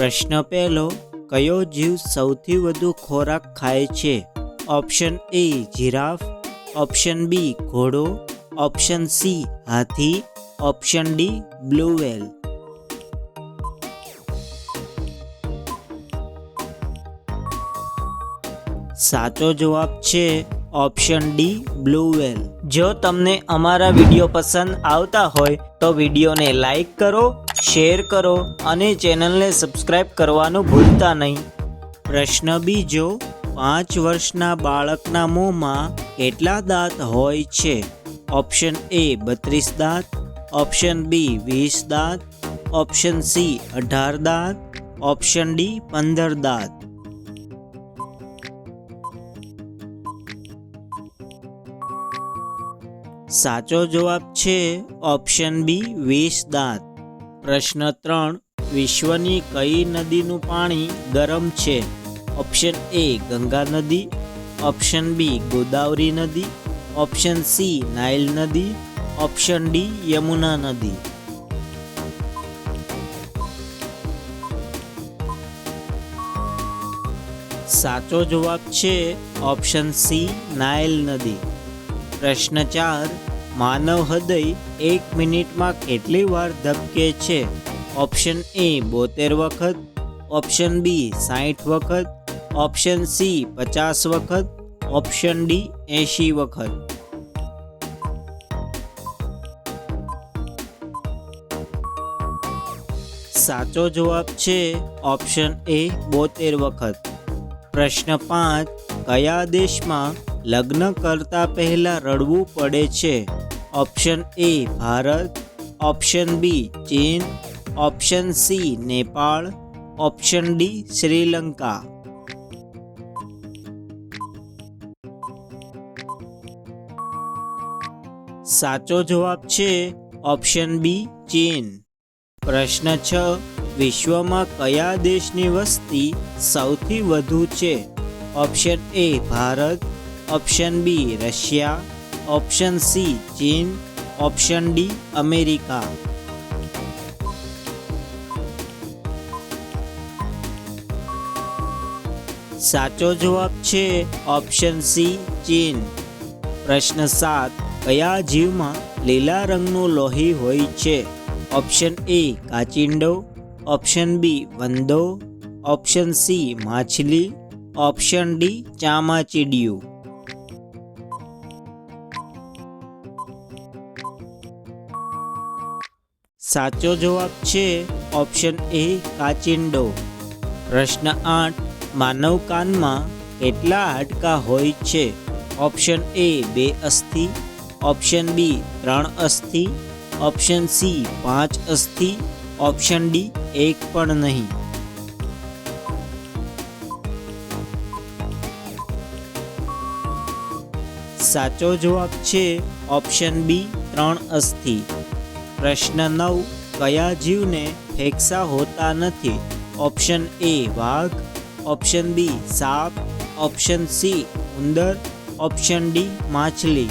પ્રશ્ન પહેલો, કયો જીવ સૌથી વધુ ખોરાક ખાય છે? Option A, giraffe. Option B, ઘોડો. ઓપ્શન સી, હાથી. Option D, blue whale. સાચો જવાબ છે ઓપ્શન ડી, બ્લુ વેલ. જો તમને અમારા વીડિયો પસંદ આવતા હોય તો વિડીયોને લાઈક કરો શેર કરો અને ચેનલને સબસ્ક્રાઈબ કરવાનું ભૂલતા નહીં. પ્રશ્ન બીજો, પાંચ વર્ષના બાળકના મોંમાં કેટલા દાંત હોય છે? ઓપ્શન એ બત્રીસ દાંત, ઓપ્શન બી વીસ દાંત, ઓપ્શન સી અઢાર દાંત, ઓપ્શન ડી પંદર દાંત. સાચો જવાબ છે ઓપ્શન બી વીસ દાંત. પ્રશ્ન ત્રણ, વિશ્વની કઈ નદીનું પાણી ગરમ છે? ઓપ્શન એ ગંગા નદી. ઓપ્શન બી ગોદાવરી નદી. ઓપ્શન સી નાઇલ નદી. ઓપ્શન ડી યમુના નદી. સાચો જવાબ છે ઓપ્શન સી નાઇલ નદી. પ્રશ્ન ચાર માનવ હૃદય એક મિનિટમાં કેટલી વાર ધબકે છે? ઓપ્શન એ બોતેર વખત, ઓપ્શન બી સાઠ વખત, ઓપ્શન સી પચાસ વખત, ઓપ્શન ડી એંશી વખત. સાચો જવાબ છે ઓપ્શન એ બોતેર વખત. પ્રશ્ન પાંચ, કયા દેશમાં લગ્ન કરતા પહેલા રડવું પડે છે? Option A Bharat option B Cheen option C Nepal option D Sri Lanka સાચો જવાબ છે ઓપ્શન બી ચીન પ્રશ્ન છ, વિશ્વમાં કયા દેશની વસ્તી સૌથી વધુ છે? Option A Bharat option B Russia option C, Cheen. Option D, America. સાચો જવાબ છે ઓપ્શન સી, ચીન. પ્રશ્ન સાત, કયા જીવમાં લીલા રંગનું લોહી હોય છે? ઓપ્શન એ, કાચિંડો. ઓપ્શન બી, વંદો. ઓપ્શન સી, માછલી. ઓપ્શન ડી, ચામાચીડિયું. સાચો જવાબ છે ઓપ્શન એ કાચિંડો. પ્રશ્ન આઠ, માનવ કાનમાં કેટલા હાડકા હોય છે? ઓપ્શન એ બે અસ્થિ, ઓપ્શન બી ત્રણ અસ્થિ, ઓપ્શન સી પાંચ અસ્થિ, ઓપ્શન ડી એક પણ નહીં. સાચો જવાબ છે ઓપ્શન બી ત્રણ અસ્થિ. પ્રશ્ન નવ, કયા જીવને ફેંકસા હોતા નથી? ઓપ્શન એ વાઘ, ઓપ્શન બી સાપ, ઓપ્શન સી ઉંદર, ઓપ્શન ડી માછલી.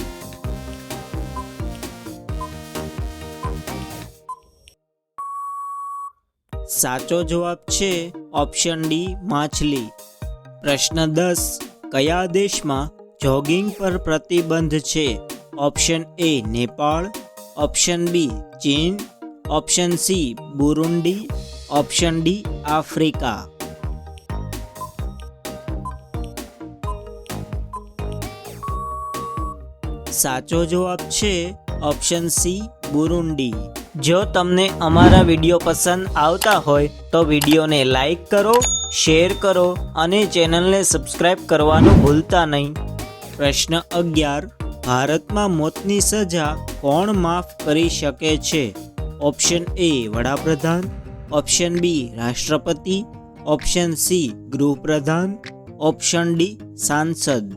સાચો જવાબ છે ઓપ્શન ડી માછલી. પ્રશ્ન દસ, કયા દેશમાં જોગિંગ પર પ્રતિબંધ છે? Option A Nepal option B Cheen, option C Burundi, option D Africa. સાચો જવાબ છે ઓપ્શન સી બુરુંડી. જો તમને અમારા વીડિયો પસંદ આવતા હોય તો વિડીયોને લાઈક કરો, શેર કરો અને ચેનલને સબસ્ક્રાઈબ કરવાનું ભૂલતા નહીં. પ્રશ્ન અગિયાર. ભારતમાં મોતની સજા કોણ માફ કરી શકે છે? ઓપ્શન એ વડાપ્રધાન, ઓપ્શન બી રાષ્ટ્રપતિ, ઓપ્શન સી ગૃહપ્રધાન, ઓપ્શન ડી સાંસદ.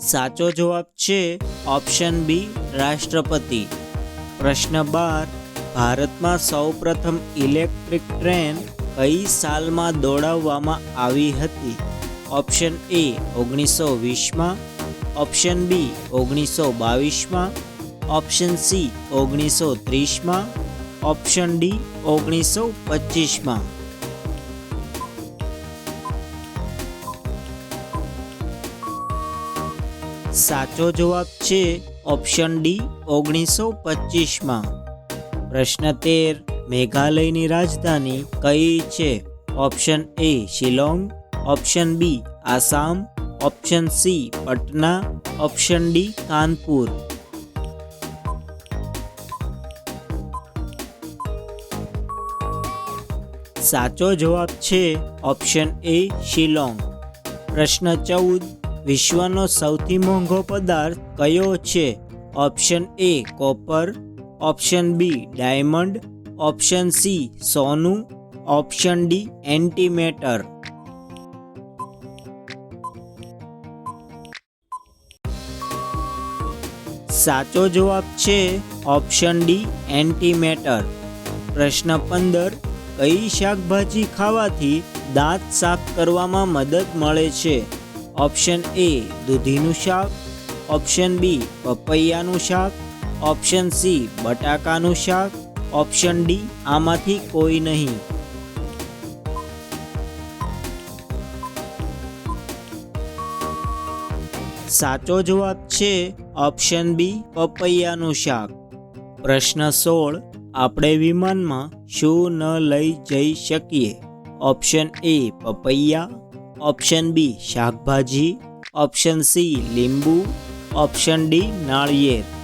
સાચો જવાબ છે ઓપ્શન બી રાષ્ટ્રપતિ. પ્રશ્ન બાર, ભારતમાં સૌપ્રથમ ઇલેક્ટ્રિક ટ્રેન કઈ સાલમાં દોડાવવામાં આવી હતી. ઓપ્શન એ ઓગણીસો વીસમાં, ઓપ્શન બી ઓગણીસો બાવીસમાં, ઓપ્શન સી ઓગણીસો ત્રીસમાં, ઓપ્શન ડી ઓગણીસો પચીસમાં. સાચો જવાબ છે ઓપ્શન ડી ઓગણીસો પચીસમાં. પ્રશ્ન તેર મેઘાલયની રાજધાની કઈ છે? Option A Shillong, option B Assam, option C Patna, option D Kanpur. સાચો જવાબ છે ઓપ્શન એ શિલોંગ. પ્રશ્ન ચૌદ, વિશ્વનો સૌથી મોંઘો પદાર્થ કયો છે? Option A copper, option B diamond option C, સોનું. Option D, antimatter. સાચો જવાબ છે ઓપ્શન ડી, એન્ટીમેટર. પ્રશ્ન પંદર, કઈ શાકભાજી ખાવાથી દાંત સાફ કરવામાં મદદ મળે છે? ઓપ્શન એ, દૂધીનું શાક. ઓપ્શન બી, પપૈયાનું શાક. ઓપ્શન સી, બટાકાનું શાક. ઓપ્શન ડી, આમાંથી કોઈ નહીં. સાચો જવાબ છે ઓપ્શન બી, પપૈયાનું શાક. પ્રશ્ન સોળ, આપણે વિમાનમાં શું ન લઈ જઈ શકીએ? Option A, પપૈયા. ઓપ્શન બી, શાકભાજી. ઓપ્શન સી, લીંબુ. ઓપ્શન ડી, નાળિયેર.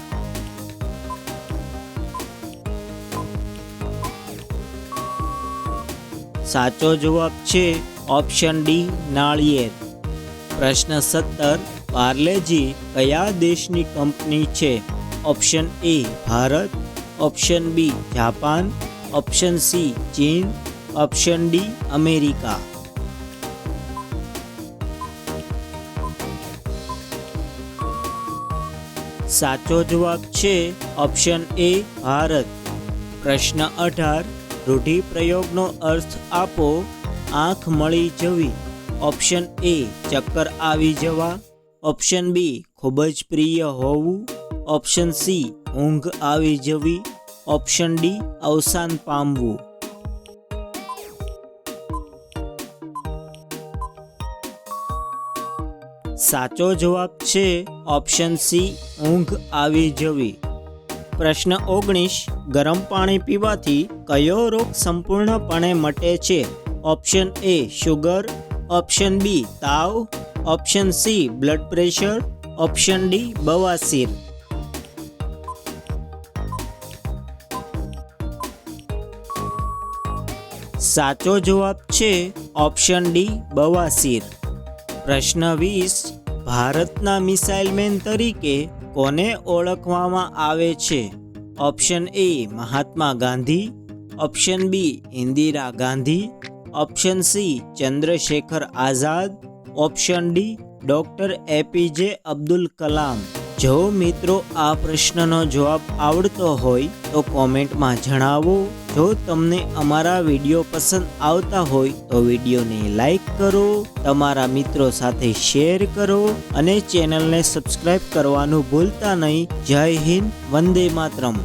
સાચો જવાબ છે ઓપ્શન ડી નાળિયેર. પ્રશ્ન સત્તર, પાર્લેજી કયા દેશની કંપની છે? Option A Bharat. Option B Japan. Option C Cheen. Option D America. સાચો જવાબ છે ઓપ્શન એ ભારત. પ્રશ્ન અઢાર રૂઢિપ્રયોગનો અર્થ આપો, આંખ મળી જવી. ઓપ્શન એ ચક્કર આવી જવા. ઓપ્શન બી ખૂબ જ પ્રિય હોવું. ઓપ્શન સી ઊંઘ આવી જવી. ઓપ્શન ડી અવસાન પામવું. સાચો જવાબ છે ઓપ્શન સી ઊંઘ આવી જવી. પ્રશ્ન ઓગણીસ, ગરમ પાણી પીવાથી કયો રોગ સંપૂર્ણપણે મટે છે? Option A sugar, option B તાવ, option C blood pressure, option D બવાસીર સાચો જવાબ છે ઓપ્શન ડી બવાસીર પ્રશ્ન વીસ, ભારતના મિસાઇલ મેન તરીકે કોને ઓળખવામાં આવે છે. Option A Mahatma Gandhi. Option B Indira Gandhi. Option C Chandrashekhar Azad. Option D doctor APJ Abdul Kalam. જો મિત્રો આ પ્રશ્નનો જવાબ આવડતો હોય તો કોમેન્ટમાં જણાવો. જો તમને અમારા વીડિયો પસંદ આવતા હોય તો વિડીયોને લાઈક કરો, તમારા મિત્રો સાથે શેર કરો અને ચેનલને સબસ્ક્રાઈબ કરવાનું ભૂલતા નહીં. જય હિન્દ, વંદે માતરમ.